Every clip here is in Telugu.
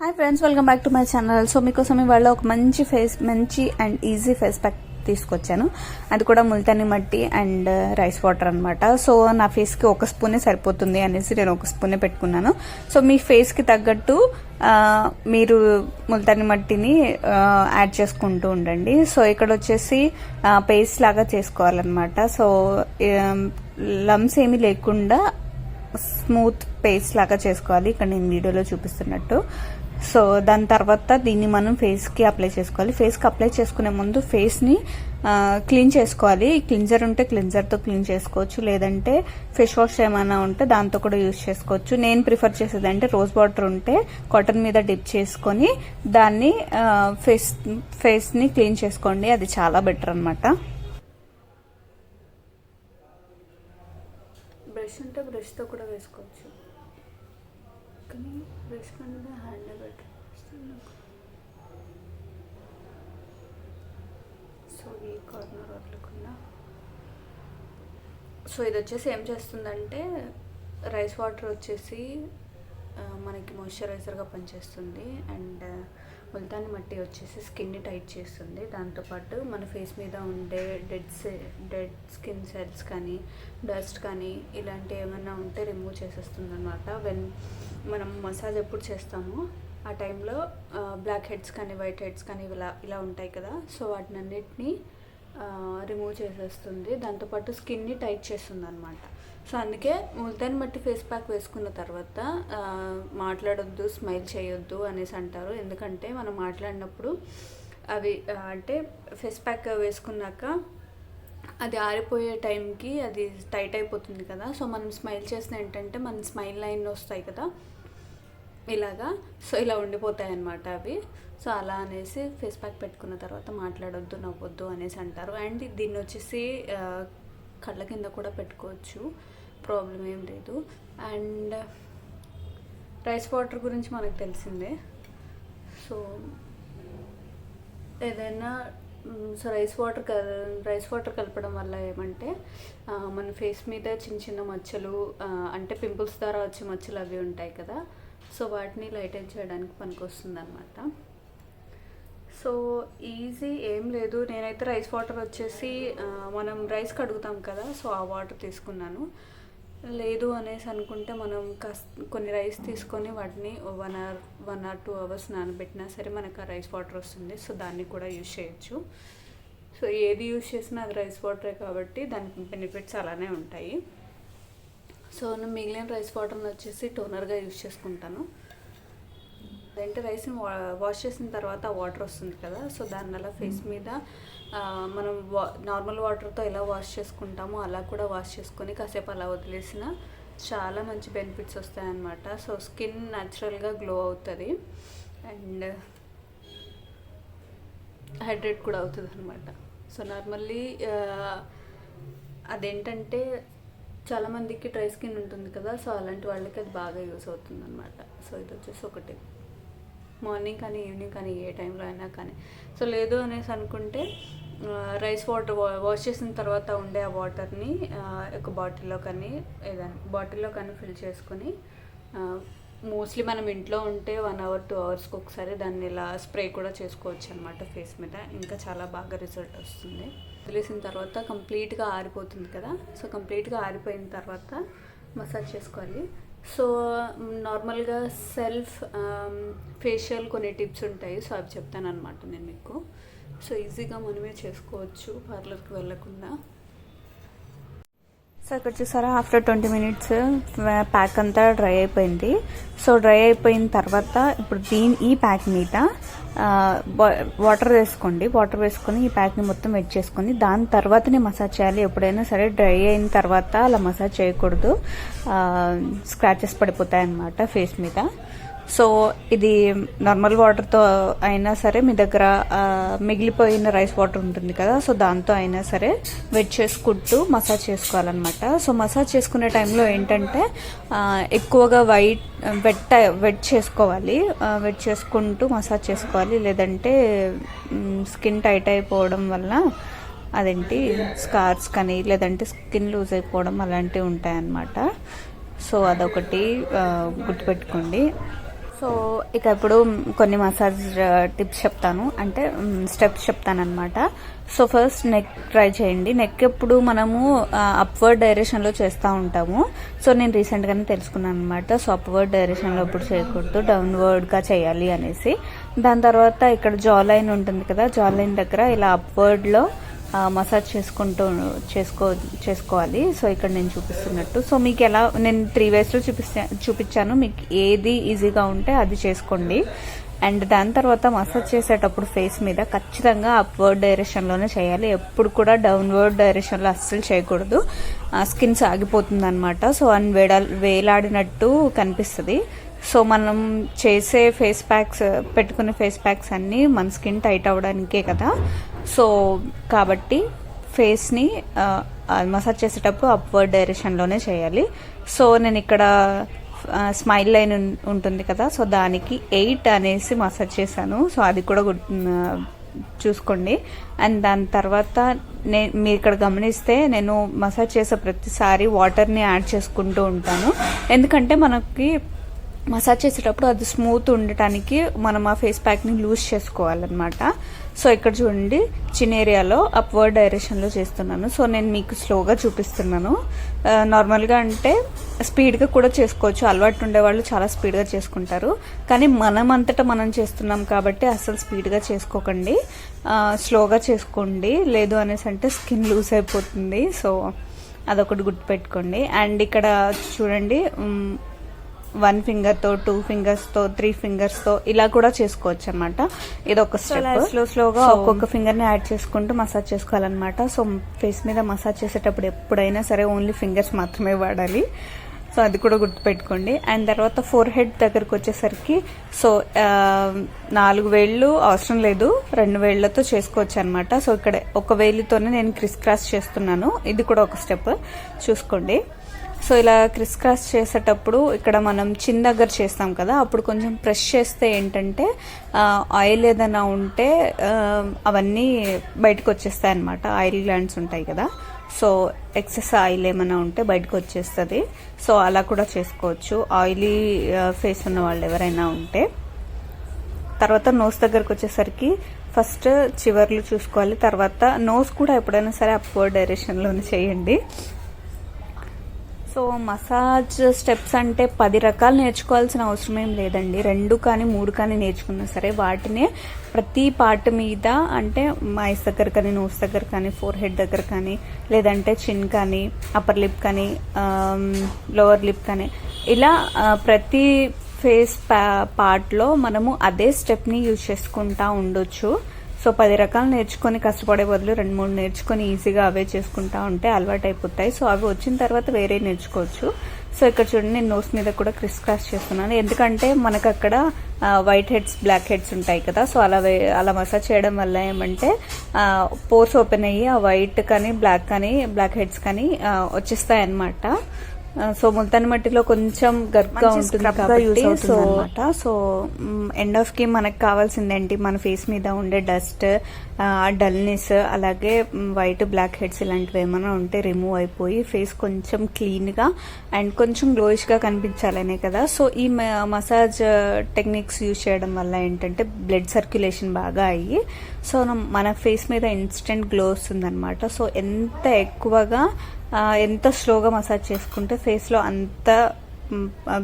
Hi friends welcome back to my channel so మీకోసం ఇవాళ ఒక మంచి ఫేస్ మంచి అండ్ ఈజీ ఫేస్ ప్యాక్ తీసుకొచ్చాను. అది కూడా Multani mitti and rice water అనమాట సో నా ఫేస్కి ఒక స్పూనే సరిపోతుంది అనేసి నేను ఒక స్పూనే పెట్టుకున్నాను. సో మీ ఫేస్కి తగ్గట్టు uh, మీరు ముల్తాని మట్టిని uh, యాడ్ చేసుకుంటూ ఉండండి. సో ఇక్కడ వచ్చేసి uh, పేస్ట్ లాగా చేసుకోవాలన్నమాట. సో లమ్స్ um, ఏమీ లేకుండా స్మూత్ పేస్ట్ లాగా చేసుకోవాలి. ఇక్కడ నేను వీడియోలో చూపిస్తున్నట్టు. సో దాని తర్వాత దీన్ని మనం ఫేస్కి అప్లై చేసుకోవాలి. ఫేస్కి అప్లై చేసుకునే ముందు ఫేస్ని క్లీన్ చేసుకోవాలి. క్లిన్జర్ ఉంటే క్లిన్జర్తో క్లీన్ చేసుకోవచ్చు. లేదంటే ఫేస్ వాష్ ఏమైనా ఉంటే దాంతో కూడా యూజ్ చేసుకోవచ్చు. నేను ప్రిఫర్ చేసేది అంటే రోజ్ వాటర్ ఉంటే కాటన్ మీద డిప్ చేసుకొని దాన్ని ఫేస్ ఫేస్ని క్లీన్ చేసుకోండి. అది చాలా బెటర్ అనమాట బ్రష్ ఉంటే బ్రష్తో కూడా వేసుకోవచ్చు. కానీ బ్రష్ కన్నా హ్యాండ్ బెటర్ సో ఈ కార్నర్ వదలకుండా. సో ఇది వచ్చేసి ఏం చేస్తుందంటే రైస్ వాటర్ వచ్చేసి మనకి మాయిశ్చరైజర్గా పనిచేస్తుంది. అండ్ ముల్తాని మట్టి వచ్చేసి స్కిన్ని టైట్ చేస్తుంది. దాంతోపాటు మన ఫేస్ మీద ఉండే డెడ్ డెడ్ స్కిన్ సెల్స్ కానీ డస్ట్ కానీ ఇలాంటి ఏమైనా ఉంటే రిమూవ్ చేసేస్తుంది అనమాట వెన్ మనం మసాజ్ ఎప్పుడు చేస్తామో ఆ టైంలో బ్లాక్ హెడ్స్ కానీ వైట్ హెడ్స్ కానీ ఇలా ఇలా ఉంటాయి కదా. సో వాటినన్నిటినీ రిమూవ్ చేసేస్తుంది. దాంతోపాటు స్కిన్ని టైట్ చేస్తుంది అనమాట సో అందుకే ముల్తాన్ మట్టి ఫేస్ ప్యాక్ వేసుకున్న తర్వాత మాట్లాడొద్దు స్మైల్ చేయొద్దు అనేసి అంటారు. ఎందుకంటే మనం మాట్లాడినప్పుడు అవి అంటే ఫేస్ ప్యాక్ వేసుకున్నాక అది ఆరిపోయే టైంకి అది టైట్ అయిపోతుంది కదా. సో మనం స్మైల్ చేసిన ఏంటంటే మన స్మైల్ లైన్ వస్తాయి కదా. ఇలాగా సో ఇలా ఉండిపోతాయి అన్నమాట అవి. సో అలా అనేసి ఫేస్ ప్యాక్ పెట్టుకున్న తర్వాత మాట్లాడొద్దు నవ్వొద్దు అనేసి అంటారు. అండ్ దీన్ని వచ్చేసి కళ్ళ కింద కూడా పెట్టుకోవచ్చు. ప్రాబ్లం ఏం లేదు. అండ్ రైస్ వాటర్ గురించి మనకు తెలిసిందే. సో ఏదైనా సో రైస్ వాటర్ కల రైస్ వాటర్ కలపడం వల్ల ఏమంటే మన ఫేస్ మీద చిన్న చిన్న మచ్చలు అంటే పింపుల్స్ ద్వారా వచ్చే మచ్చలు అవి ఉంటాయి కదా. సో వాటిని లైటైన్ చేయడానికి పనికొస్తుంది అనమాట సో ఈజీ ఏం లేదు. నేనైతే రైస్ వాటర్ వచ్చేసి మనం రైస్ కడుగుతాం కదా సో ఆ వాటర్ తీసుకున్నాను. లేదు అనేసి అనుకుంటే మనం కాస్ కొన్ని రైస్ తీసుకొని వాటిని one hour one or two hours నానబెట్టినా సరే మనకు ఆ రైస్ వాటర్ వస్తుంది. సో దాన్ని కూడా యూజ్ చేయొచ్చు. సో ఏది యూజ్ చేసినా అది రైస్ వాటరే కాబట్టి దానికి బెనిఫిట్స్ అలానే ఉంటాయి. సో నేను మిగిలిన రైస్ వాటర్ని వచ్చేసి టోనర్గా యూజ్ చేసుకుంటాను. అంటే రైస్ని వా వాష్ చేసిన తర్వాత వాటర్ వస్తుంది కదా సో దానివల్ల ఫేస్ మీద మనం వా నార్మల్ వాటర్తో ఎలా వాష్ చేసుకుంటామో అలా కూడా వాష్ చేసుకొని కాసేపు అలా వదిలేసిన చాలా మంచి బెనిఫిట్స్ వస్తాయన్నమాట. సో స్కిన్ న్యాచురల్గా గ్లో అవుతుంది. అండ్ హైడ్రేట్ కూడా అవుతుంది అనమాట సో నార్మల్లీ అదేంటంటే చాలామందికి డ్రై స్కిన్ ఉంటుంది కదా సో అలాంటి వాళ్ళకి అది బాగా యూస్ అవుతుంది అనమాట సో ఇది వచ్చేసి ఒకటి. మార్నింగ్ కానీ ఈవినింగ్ కానీ ఏ టైంలో అయినా కానీ. సో లేదు అనేసి అనుకుంటే రైస్ వాటర్ వాష్ చేసిన తర్వాత ఉండే ఆ వాటర్ని ఒక బాటిల్లో కానీ ఏదైనా బాటిల్లో కానీ ఫిల్ చేసుకొని మోస్ట్లీ మనం ఇంట్లో ఉంటే వన్ అవర్ టూ అవర్స్కి ఒకసారి దాన్ని ఇలా స్ప్రే కూడా చేసుకోవచ్చు అనమాట ఫేస్ మీద. ఇంకా చాలా బాగా రిజల్ట్ వస్తుంది. వదిలేసిన తర్వాత కంప్లీట్గా ఆరిపోతుంది కదా. సో కంప్లీట్గా ఆరిపోయిన తర్వాత మసాజ్ చేసుకోవాలి. సో నార్మల్గా సెల్ఫ్ ఫేషియల్ కొన్ని టిప్స్ ఉంటాయి. సో అవి చెప్తాను అనమాట నేను మీకు. సో ఈజీగా మనమే చేసుకోవచ్చు పార్లర్కి వెళ్ళకుండా. సో ఇక్కడ చూసారా ఆఫ్టర్ ట్వంటీ మినిట్స్ ప్యాక్ అంతా డ్రై అయిపోయింది. సో డ్రై అయిపోయిన తర్వాత ఇప్పుడు దీని ఈ ప్యాక్ మీద వాటర్ వేసుకోండి. వాటర్ వేసుకొని ఈ ప్యాక్ని మొత్తం వెట్ చేసుకొని దాని తర్వాతనే మసాజ్ చేయాలి. ఎప్పుడైనా సరే డ్రై అయిన తర్వాత అలా మసాజ్ చేయకూడదు. స్క్రాచెస్ పడిపోతాయి అన్నమాట ఫేస్ మీద. సో ఇది నార్మల్ వాటర్తో అయినా సరే మీ దగ్గర మిగిలిపోయిన రైస్ వాటర్ ఉంటుంది కదా సో దాంతో అయినా సరే వెట్ చేసుకుంటూ మసాజ్ చేసుకోవాలన్నమాట. సో మసాజ్ చేసుకునే టైంలో ఏంటంటే ఎక్కువగా వైట్ వెట్ వెట్ చేసుకోవాలి. వెట్ చేసుకుంటూ మసాజ్ చేసుకోవాలి. లేదంటే స్కిన్ టైట్ అయిపోవడం వల్ల అదేంటి స్కార్స్ కానీ లేదంటే స్కిన్ లూజ్ అయిపోవడం అలాంటివి ఉంటాయన్నమాట. సో అదొకటి గుర్తుపెట్టుకోండి. సో ఇక ఇప్పుడు కొన్ని మసాజ్ టిప్స్ చెప్తాను. అంటే స్టెప్స్ చెప్తాను అనమాట సో ఫస్ట్ నెక్ ట్రై చేయండి. నెక్ ఎప్పుడు మనము అప్వర్డ్ డైరెక్షన్లో చేస్తూ ఉంటాము. సో నేను రీసెంట్గానే తెలుసుకున్నాను అనమాట సో అప్వర్డ్ డైరెక్షన్లో ఎప్పుడు చేయకూడదు. డౌన్వర్డ్గా చేయాలి అనేసి. దాని తర్వాత ఇక్కడ జా లైన్ ఉంటుంది కదా జా లైన్ దగ్గర ఇలా అప్వర్డ్లో మసాజ్ చేసుకుంటూ చేసుకో చేసుకోవాలి. సో ఇక్కడ నేను చూపిస్తున్నట్టు. సో మీకు ఎలా నేను త్రీ వేస్లో చూపిస్తా చూపించాను. మీకు ఏది ఈజీగా ఉంటే అది చేసుకోండి. అండ్ దాని తర్వాత మసాజ్ చేసేటప్పుడు ఫేస్ మీద ఖచ్చితంగా అప్వర్డ్ డైరెక్షన్లోనే చేయాలి. ఎప్పుడు కూడా డౌన్వర్డ్ డైరెక్షన్లో అస్సలు చేయకూడదు. స్కిన్ సాగిపోతుంది అనమాట సో అని వేడా వేలాడినట్టు కనిపిస్తుంది. సో మనం చేసే ఫేస్ ప్యాక్స్ పెట్టుకునే ఫేస్ ప్యాక్స్ అన్నీ మన స్కిన్ టైట్ అవ్వడానికే కదా. సో కాబట్టి ఫేస్ని మసాజ్ చేసేటప్పుడు అప్వర్డ్ డైరెక్షన్లోనే చేయాలి. సో నేను ఇక్కడ స్మైల్ లైన్ ఉంటుంది కదా సో దానికి ఎయిట్ అనేసి మసాజ్ చేశాను. సో అది కూడా చూసుకోండి. అండ్ దాని తర్వాత నే మీరు ఇక్కడ గమనిస్తే నేను మసాజ్ చేసే ప్రతిసారి వాటర్ని యాడ్ చేసుకుంటూ ఉంటాను. ఎందుకంటే మనకి మసాజ్ చేసేటప్పుడు అది స్మూత్ ఉండటానికి మనం ఆ ఫేస్ ప్యాక్ని లూజ్ చేసుకోవాలన్నమాట. సో ఇక్కడ చూడండి చిన్న ఏరియాలో అప్వర్డ్ డైరెక్షన్లో చేస్తున్నాను. సో నేను మీకు స్లోగా చూపిస్తున్నాను. నార్మల్గా అంటే స్పీడ్గా కూడా చేసుకోవచ్చు. అలవాటు ఉండేవాళ్ళు చాలా స్పీడ్గా చేసుకుంటారు. కానీ మనం అంతటా మనం చేస్తున్నాం కాబట్టి అసలు స్పీడ్గా చేసుకోకండి. స్లోగా చేసుకోండి. లేదు అనేసి అంటే స్కిన్ లూజ్ అయిపోతుంది. సో అదొకటి గుర్తుపెట్టుకోండి. అండ్ ఇక్కడ చూడండి వన్ ఫింగర్తో టూ ఫింగర్స్తో త్రీ ఫింగర్స్తో ఇలా కూడా చేసుకోవచ్చు అనమాట ఇది ఒక స్టెప్ స్లో స్లోగా ఒక్కొక్క ఫింగర్ని యాడ్ చేసుకుంటూ మసాజ్ చేసుకోవాలన్నమాట. సో ఫేస్ మీద మసాజ్ చేసేటప్పుడు ఎప్పుడైనా సరే ఓన్లీ ఫింగర్స్ మాత్రమే వాడాలి. సో అది కూడా గుర్తుపెట్టుకోండి. అండ్ తర్వాత ఫోర్ హెడ్ దగ్గరకు వచ్చేసరికి సో నాలుగు వేళ్ళు అవసరం లేదు. రెండు వేళ్ళతో చేసుకోవచ్చు అనమాట సో ఇక్కడ ఒక వేలితోనే నేను క్రిస్ క్రాస్ చేస్తున్నాను. ఇది కూడా ఒక స్టెప్. చూసుకోండి. సో ఇలా క్రిస్ క్రాస్ చేసేటప్పుడు ఇక్కడ మనం చిన్న దగ్గర చేస్తాం కదా అప్పుడు కొంచెం ప్రెస్ చేస్తే ఏంటంటే ఆయిల్ ఏదైనా ఉంటే అవన్నీ బయటకు వచ్చేస్తాయి అనమాట ఆయిల్ గ్లాండ్స్ ఉంటాయి కదా. సో ఎక్సెస్ ఆయిల్ ఏమైనా ఉంటే బయటకు వచ్చేస్తుంది సో అలా కూడా చేసుకోవచ్చు. ఆయిలీ ఫేస్ ఉన్న వాళ్ళు ఎవరైనా ఉంటే. తర్వాత నోస్ దగ్గరకు వచ్చేసరికి ఫస్ట్ చివర్లు చూసుకోవాలి. తర్వాత నోస్ కూడా ఎప్పుడైనా సరే అప్వర్డ్ డైరెక్షన్లోనే చేయండి. సో మసాజ్ స్టెప్స్ అంటే పది రకాలు నేర్చుకోవాల్సిన అవసరం ఏం లేదండి. రెండు కానీ మూడు కానీ నేర్చుకున్నా సరే వాటినే ప్రతి పార్ట్ మీద అంటే మైస్ దగ్గర కానీ నోస్ దగ్గర కానీ ఫోర్ హెడ్ దగ్గర కానీ లేదంటే చిన్ కానీ అప్పర్ లిప్ కానీ లోవర్ లిప్ కానీ ఇలా ప్రతి ఫేస్ పార్ట్లో మనము అదే స్టెప్ని యూజ్ చేసుకుంటా ఉండొచ్చు. సో పది రకాలు నేర్చుకొని కష్టపడే బదులు రెండు మూడు నేర్చుకొని ఈజీగా అవే చేసుకుంటా ఉంటే అలవాటు అయిపోతాయి సో అవి వచ్చిన తర్వాత వేరే నేర్చుకోవచ్చు. సో ఇక్కడ చూడండి నేను నోస్ మీద కూడా క్రిస్ క్రాస్ చేస్తున్నాను. ఎందుకంటే మనకు అక్కడ వైట్ హెడ్స్ బ్లాక్ హెడ్స్ ఉంటాయి కదా. సో అలా అలా మసాజ్ చేయడం వల్ల ఏమంటే పోర్స్ ఓపెన్ అయ్యి ఆ వైట్ కానీ బ్లాక్ కానీ బ్లాక్ హెడ్స్ కానీ వచ్చేస్తాయి అన్నమాట సో ముల్తాన్ మట్టిలో కొంచెం గర్గా ఉంటుంది కాబట్టి సో సో ఎండ్ ఆఫ్కి మనకు కావాల్సింది ఏంటి మన ఫేస్ మీద ఉండే డస్ట్ డల్నెస్ అలాగే వైట్ బ్లాక్ హెడ్స్ ఇలాంటివి ఏమైనా ఉంటే రిమూవ్ అయిపోయి ఫేస్ కొంచెం క్లీన్గా అండ్ కొంచెం గ్లోయిష్గా కనిపించాలనే కదా. సో ఈ మసాజ్ టెక్నిక్స్ యూజ్ చేయడం వల్ల ఏంటంటే బ్లడ్ సర్క్యులేషన్ బాగా అయ్యి సో మన ఫేస్ మీద ఇన్స్టెంట్ గ్లో వస్తుందన్నమాట. సో ఎంత ఎక్కువగా ఎంత స్లోగా మసాజ్ చేసుకుంటే ఫేస్లో అంత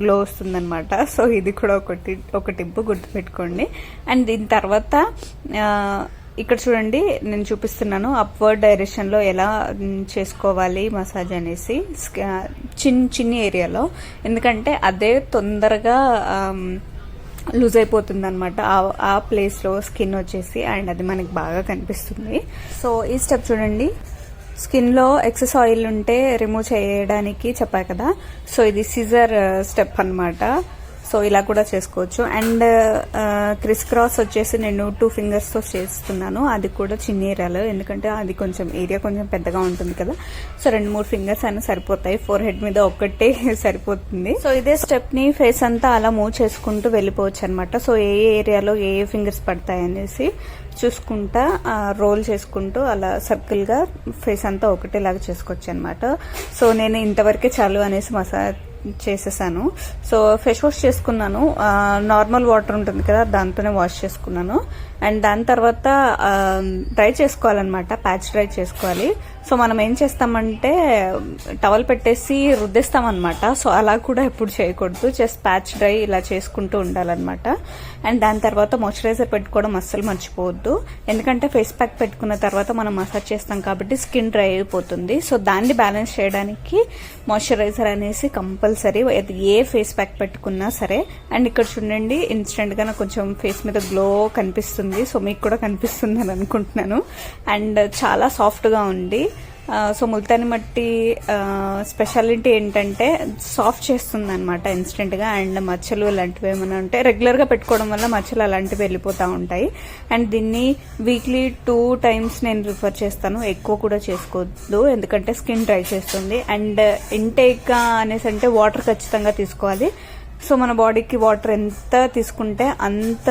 గ్లో వస్తుందన్నమాట. సో ఇది కూడా ఒకటి ఒక టిప్ గుర్తుపెట్టుకోండి. అండ్ దీని తర్వాత ఇక్కడ చూడండి నేను చూపిస్తున్నాను అప్వర్డ్ డైరెక్షన్లో ఎలా చేసుకోవాలి మసాజ్ అనేసి. చిన్న చిన్ని ఏరియాలో ఎందుకంటే అదే తొందరగా లూజ్ అయిపోతుంది అనమాట ఆ ప్లేస్లో స్కిన్ వచ్చేసి అండ్ అది మనకి బాగా కనిపిస్తుంది. సో ఈ స్టెప్ చూడండి. స్కిన్లో ఎక్సెస్ ఆయిల్ ఉంటే రిమూవ్ చేయడానికి చెప్పా కదా. సో ఇది సిజర్ స్టెప్ అనమాట సో ఇలా కూడా చేసుకోవచ్చు. అండ్ క్రిస్ క్రాస్ వచ్చేసి నేను టూ ఫింగర్స్తో చేస్తున్నాను. అది కూడా చిన్న ఏరియాలో. ఎందుకంటే అది కొంచెం ఏరియా కొంచెం పెద్దగా ఉంటుంది కదా. సో రెండు మూడు ఫింగర్స్ అయినా సరిపోతాయి. ఫోర్ హెడ్ మీద ఒక్కటే సరిపోతుంది. సో ఇదే స్టెప్ని ఫేస్ అంతా అలా మూవ్ చేసుకుంటూ వెళ్ళిపోవచ్చు అనమాట సో ఏ ఏరియాలో ఏ ఏ ఫింగర్స్ పడతాయి అనేసి చూసుకుంటా రోల్ చేసుకుంటూ అలా సర్కిల్గా ఫేస్ అంతా ఒకటేలాగా చేసుకోవచ్చు అనమాట సో నేను ఇంతవరకే చాలు అనేసి మసాజ్ చేసేసాను. సో ఫేస్ వాష్ చేసుకున్నాను. నార్మల్ వాటర్ ఉంటుంది కదా దాంతోనే వాష్ చేసుకున్నాను. అండ్ దాని తర్వాత డ్రై చేసుకోవాలన్నమాట ప్యాచ్ డ్రై చేసుకోవాలి. సో మనం ఏం చేస్తామంటే టవల్ పెట్టేసి రుద్దేస్తామన్నమాట. సో అలా కూడా ఎప్పుడు చేయకూడదు. జస్ట్ ప్యాచ్ డ్రై ఇలా చేసుకుంటూ ఉండాలన్నమాట. అండ్ దాని తర్వాత మాయిశ్చరైజర్ పెట్టుకోవడం అస్సలు మర్చిపోవద్దు. ఎందుకంటే ఫేస్ ప్యాక్ పెట్టుకున్న తర్వాత మనం మసాజ్ చేస్తాం కాబట్టి స్కిన్ డ్రై అయిపోతుంది. సో దాన్ని బ్యాలెన్స్ చేయడానికి మాయిశ్చరైజర్ అనేసి కంపల్సరీ అది ఏ ఫేస్ ప్యాక్ పెట్టుకున్నా సరే. అండ్ ఇక్కడ చూడండి ఇన్స్టెంట్గా నాకు కొంచెం ఫేస్ మీద గ్లో కనిపిస్తుంది. సో మీకు కూడా కనిపిస్తుంది అని అనుకుంటున్నాను. అండ్ చాలా సాఫ్ట్గా ఉంది. సో ముల్తాని మట్టి స్పెషాలిటీ ఏంటంటే సాఫ్ట్ చేస్తుంది అనమాట ఇన్స్టెంట్గా అండ్ మచ్చలు అలాంటివి ఏమైనా ఉంటే రెగ్యులర్గా పెట్టుకోవడం వల్ల మచ్చలు అలాంటివి వెళ్ళిపోతూ ఉంటాయి. అండ్ దీన్ని వీక్లీ టూ టైమ్స్ నేను రిఫర్ చేస్తాను. ఎక్కువ కూడా చేసుకోవద్దు ఎందుకంటే స్కిన్ డ్రై చేస్తుంది. అండ్ ఇంటేక్ అనేసి అంటే వాటర్ ఖచ్చితంగా తీసుకోవాలి. సో మన బాడీకి వాటర్ ఎంత తీసుకుంటే అంత